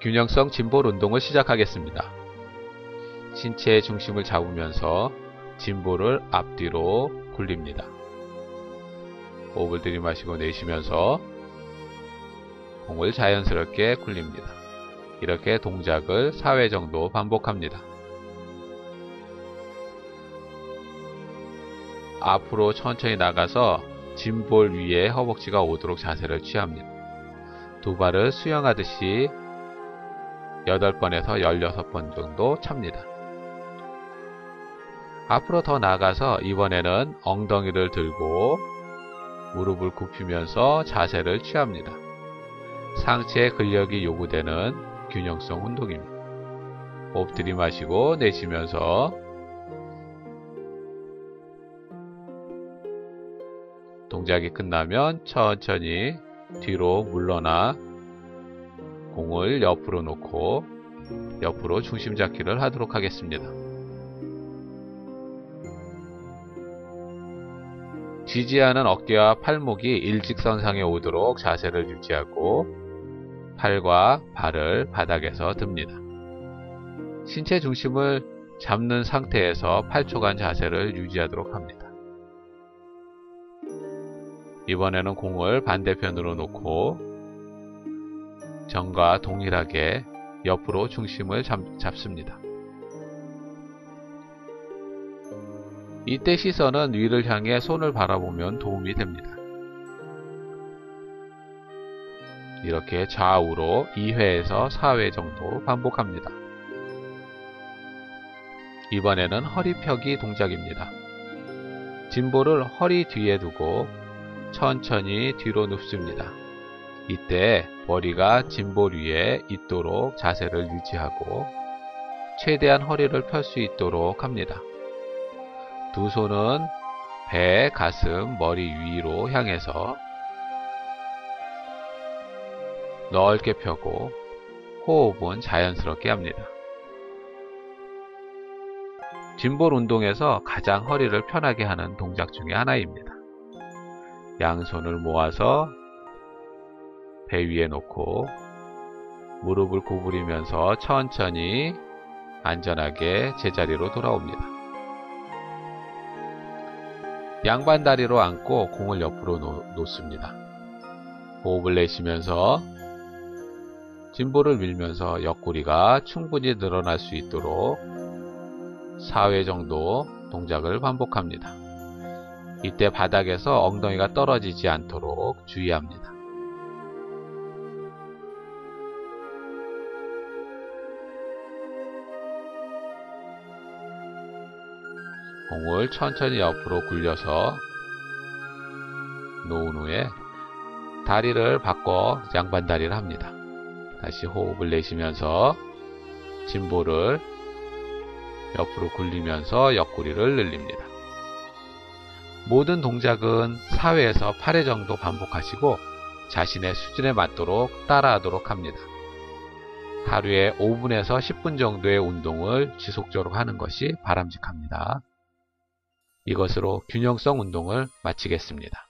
균형성 짐볼 운동을 시작하겠습니다. 신체의 중심을 잡으면서 짐볼을 앞뒤로 굴립니다. 호흡을 들이마시고 내쉬면서 공을 자연스럽게 굴립니다. 이렇게 동작을 4회 정도 반복합니다. 앞으로 천천히 나가서 짐볼 위에 허벅지가 오도록 자세를 취합니다. 두 발을 수영하듯이 8번에서 16번 정도 찹니다. 앞으로 더 나가서 이번에는 엉덩이를 들고 무릎을 굽히면서 자세를 취합니다. 상체 근력이 요구되는 균형성 운동입니다. 호흡 들이마시고 내쉬면서 동작이 끝나면 천천히 뒤로 물러나 공을 옆으로 놓고 옆으로 중심 잡기를 하도록 하겠습니다. 지지하는 어깨와 팔목이 일직선상에 오도록 자세를 유지하고 팔과 발을 바닥에서 듭니다. 신체 중심을 잡는 상태에서 8초간 자세를 유지하도록 합니다. 이번에는 공을 반대편으로 놓고 전과 동일하게 옆으로 중심을 잡, 습니다 이때 시선은 위를 향해 손을 바라보면 도움이 됩니다. 이렇게 좌우로 2회에서 4회 정도 반복합니다. 이번에는 허리 펴기 동작입니다. 짐볼을 허리 뒤에 두고 천천히 뒤로 눕습니다. 이때 머리가 짐볼 위에 있도록 자세를 유지하고 최대한 허리를 펼 수 있도록 합니다. 두 손은 배, 가슴, 머리 위로 향해서 넓게 펴고 호흡은 자연스럽게 합니다. 짐볼 운동에서 가장 허리를 편하게 하는 동작 중의 하나입니다. 양손을 모아서 배 위에 놓고 무릎을 구부리면서 천천히 안전하게 제자리로 돌아옵니다. 양반 다리로 앉고 공을 옆으로 놓 습니다. 호흡을 내쉬면서 진보를 밀면서 옆구리가 충분히 늘어날 수 있도록 4회 정도 동작을 반복합니다. 이때 바닥에서 엉덩이가 떨어지지 않도록 주의합니다. 공을 천천히 옆으로 굴려서 놓은 후에 다리를 바꿔 양반 다리를 합니다. 다시 호흡을 내쉬면서 진보를 옆으로 굴리면서 옆구리를 늘립니다. 모든 동작은 4회에서 8회 정도 반복하시고 자신의 수준에 맞도록 따라하도록 합니다. 하루에 5분에서 10분 정도의 운동을 지속적으로 하는 것이 바람직합니다. 이것으로 균형성 운동을 마치겠습니다.